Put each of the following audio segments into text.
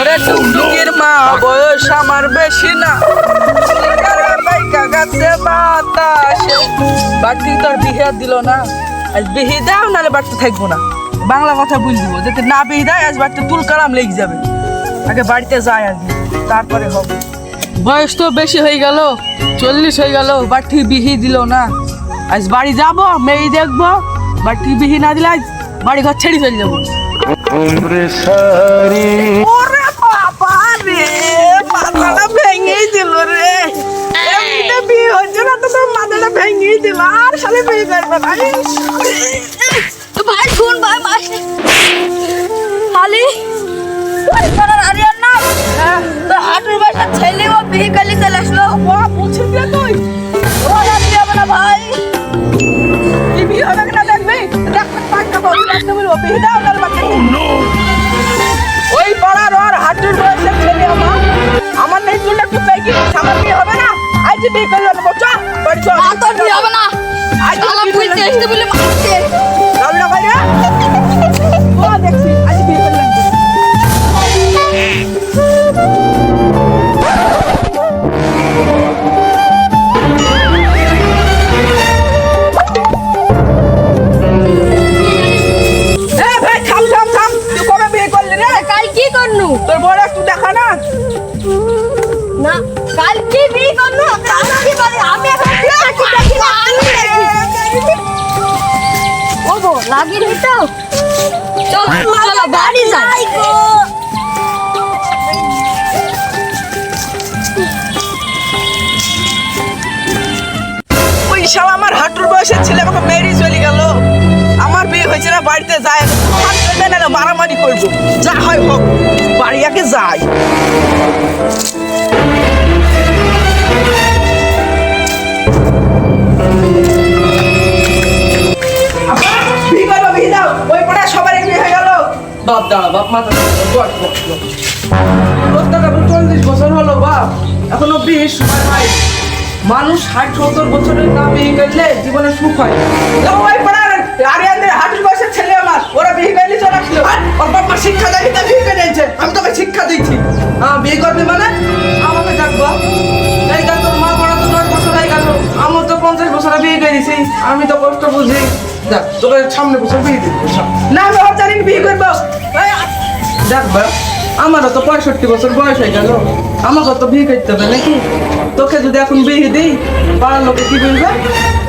ওরে মা, বয়স আমার বেশি না। না। আজ বিহি দাও থাকব না। বাংলা কথা বুঝ দিব যাতে না বিহি দেয়, আজ বাড়তে তুল কালাম লেগে যাবে। আগে বাড়িতে যায় আগে, তারপরে হবে। বয়স তো বেশি হয়ে গেল, চল্লিশ হয়ে গেল, বাড়তি বিহি দিল না। আজ বাড়ি যাব, মেয়ে দেখব, বাড়তি বিহি না দিলে আজ বাড়ি ঘর ছেড়ে চলে যাব। দিল রে। এমনিতে বিয়ে হচ্ছে না তো তোর মাথাটা ভেঙেই দিল। আর সালে বিয়ে করবে তো ভাই শুন ভাই মাস খালি ওই পাড়ার আরিয়ান না? হ্যাঁ, হাঁটুর বাসা ছেলে ও বিয়ে কালি চলে আসলো। ও বুঝছিস তুই। যে শালা লাগিনি তো। চল চলো বাড়ি যাই ওই সব আমার হাঁটুর বয়সের ছেলে আমাকে মেরি চলে গেল? আমার বিয়ে হয়েছে না বাড়িতে যায় হাত পেতে না মারামারি করব। যা হয় হোক বাড়ি আগে যাই। দাঁড়া, বাপ মাথা বছর হলো বাপ এখনও হয় মানুষ ষাট সত্তর বছরের না বিয়ে করলে জীবনে সুখ হয়। ছেলে আমার ওরা বিয়ে করলে চলে আসলো। শিক্ষা দেয়নি তা বিয়ে করে আমি তোকে শিক্ষা দিচ্ছি। হ্যাঁ বিয়ে করবি মানে? আমাকে ডাকবো এই দেখ মা পড়া তো বছর হয়ে গেল। আমার তো পঞ্চাশ বছরে বিয়ে করেছি আমি তো কষ্ট বুঝি। দেখ তোকে সামনে বছর বিয়ে দিবি না আমি ভাব বিয়ে করব দেখ বা আমারও তো পঁয়ষট্টি বছর বয়স হয়ে গেল। আমাকে তো বিয়ে করতে হবে নাকি? তোকে যদি এখন বিয়ে দিই, পাড়ার লোকে কি বলবে?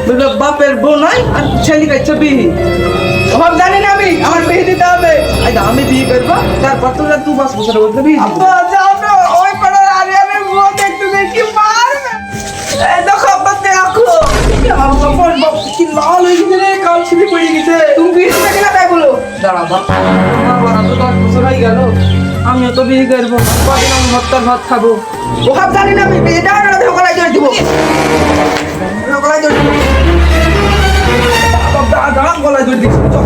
বলবে, বাপের বোন নয় আর ছেলে খাইছ বিহি সব জানি না আমি, আমার বিয়ে দিতে হবে। আমি বিয়ে করব, তারপর তোরা দু পাঁচ বছরের মধ্যে বিয়ে দিবি। বলো দাঁড়া বাপ আমার তো দশ বছর হয়ে গেল। আমিও তো বিয়ে করব। কদিন আমি ভত্তার ভাত খাব। ওখান জানি না আমি। বিয়েটা ঢোকলাই ধরে দিব। ঢোকলাই ধরে দিব। গলায় ধরে চল।